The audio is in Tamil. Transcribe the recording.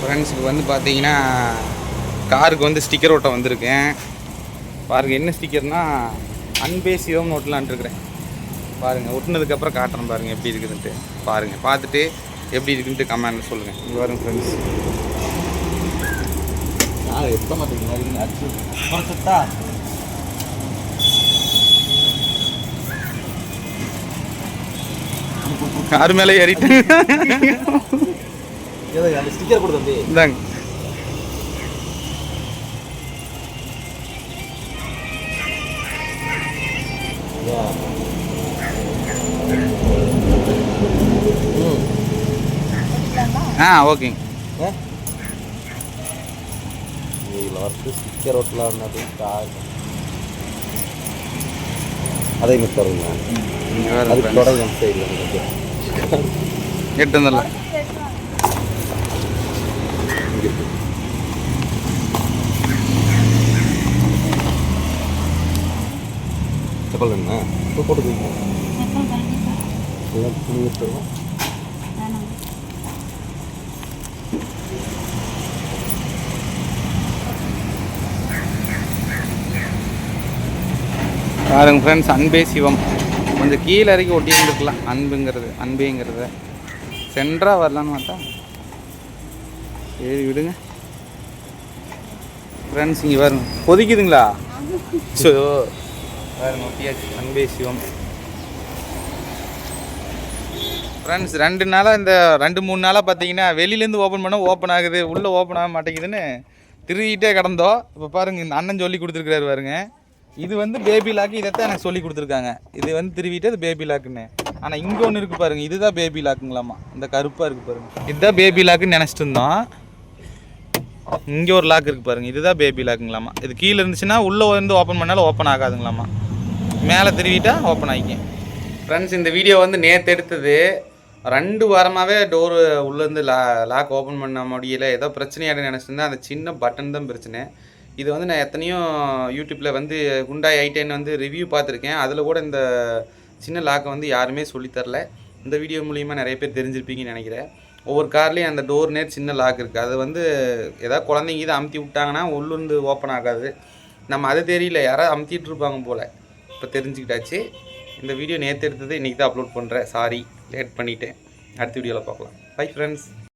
ஃப்ரெண்ட்ஸுக்கு வந்து பார்த்தீங்கன்னா காருக்கு வந்து ஸ்டிக்கர் ஓட்ட வந்திருக்கேன். பாருங்க என்ன ஸ்டிக்கர்னா அன்பேசியோம்னு சிவம்னு இருக்கிறேன். பாருங்கள் ஒட்டினதுக்கப்புறம் காட்டுறேன் பாருங்கள் எப்படி இருக்குதுன்ட்டு. பாருங்கள் பார்த்துட்டு எப்படி இருக்குன்ட்டு கமெண்ட் சொல்லுங்கள் இங்கே வரும் ஃப்ரெண்ட்ஸ் நான் எத்த கார் மேலே ஏறிட்டு அந்த ஸ்டிக்கர் கொடு தம்பி. இந்தாங்க. ஆ ஓகேங்க. இதில் வந்து ஸ்டிக்கர் ஒட்டலாம்னது கார் அதே மாதிரி தருங்க அதுக்கு friends. தொடங்க சைடில் எட்டு வந்துடலாம். செப்பல் என்ன? இப்போ போட்டு வைங்க எல்லாம் துணி தருவோம் பாருங்க ஃப்ரெண்ட்ஸ் அன்பே சிவம். கொஞ்சம் கீழே இறக்கி ஒட்டி இருந்துருக்கலாம் அன்புங்கிறது. அன்பேங்கிறத சென்டராக வரலான்னு பார்த்தா. சரி விடுங்க. ஃப்ரெண்ட்ஸ் இங்கே பாருங்க. கொதிக்குதுங்களா? ஸோ வேறு ஒட்டியாச்சு. அன்பே சிவம். ஃப்ரெண்ட்ஸ் ரெண்டு நாளாக இந்த ரெண்டு மூணு நாளாக பார்த்தீங்கன்னா வெளியிலேருந்து ஓப்பன் பண்ண ஓப்பன் ஆகுது உள்ளே ஓப்பன் ஆக மாட்டேங்குதுன்னு திருகிட்டே கிடந்தோம். இப்போ பாருங்கள் இந்த அண்ணன் சொல்லி கொடுத்துருக்குறாரு பாருங்க. இது வந்து பேபி லாக்கு இதைத்தான் எனக்கு சொல்லி கொடுத்துருக்காங்க. இது வந்து திருவிட்டு அது பேபி லாக்குன்னு ஆனால் இங்கே ஒன்று இருக்குது பாருங்க இதுதான் பேபி லாக்குங்களாம்மா இந்த கருப்பாக இருக்குது பாருங்க. இதுதான் பேபி லாக்குன்னு நினச்சிட்டு இருந்தோம் இங்கே ஒரு லாக் இருக்குது பாருங்க இதுதான் பேபி லாக்குங்களாம்மா இது கீழே இருந்துச்சுன்னா உள்ளே வந்து ஓப்பன் பண்ணாலும் ஓப்பன் ஆகாதுங்களாம்மா மேலே திருவிட்டா ஓப்பன் ஆகிக்கும் ஃப்ரெண்ட்ஸ் இந்த வீடியோ வந்து நேற்று எடுத்தது. ரெண்டு வாரமாகவே டோரு உள்ளேருந்து லா லாக் ஓப்பன் பண்ண முடியல. ஏதோ பிரச்சனையாக நினச்சிருந்தேன். அந்த சின்ன பட்டன் தான் பிரச்சனை இது வந்து நான் எத்தனையோ யூடியூப்பில் வந்து குண்டாய் ஐடென் வந்து ரிவ்யூ பார்த்துருக்கேன். அதில் கூட இந்த சின்ன லாக்கை வந்து யாருமே சொல்லித் தரல. இந்த வீடியோ மூலிமா நிறைய பேர் தெரிஞ்சிருப்பீங்கன்னு நினைக்கிறேன். ஒவ்வொரு கார்லேயும் அந்த டோர் நேர் சின்ன லாக் இருக்குது அது வந்து ஏதாவது குழந்தைங்க இதை அமுத்தி விட்டாங்கன்னா உள்ளுந்து ஓப்பன் ஆகாது. நம்ம அது தெரியல. யாராவது அமுத்திட்டு இருப்பாங்க போல். இப்போ தெரிஞ்சுக்கிட்டாச்சு. இந்த வீடியோ நேற்று எடுத்தது இன்றைக்கி தான் அப்லோட் பண்ணுறேன் சாரி லேட் பண்ணிவிட்டேன் அடுத்த வீடியோவில் பார்க்கலாம். Bye friends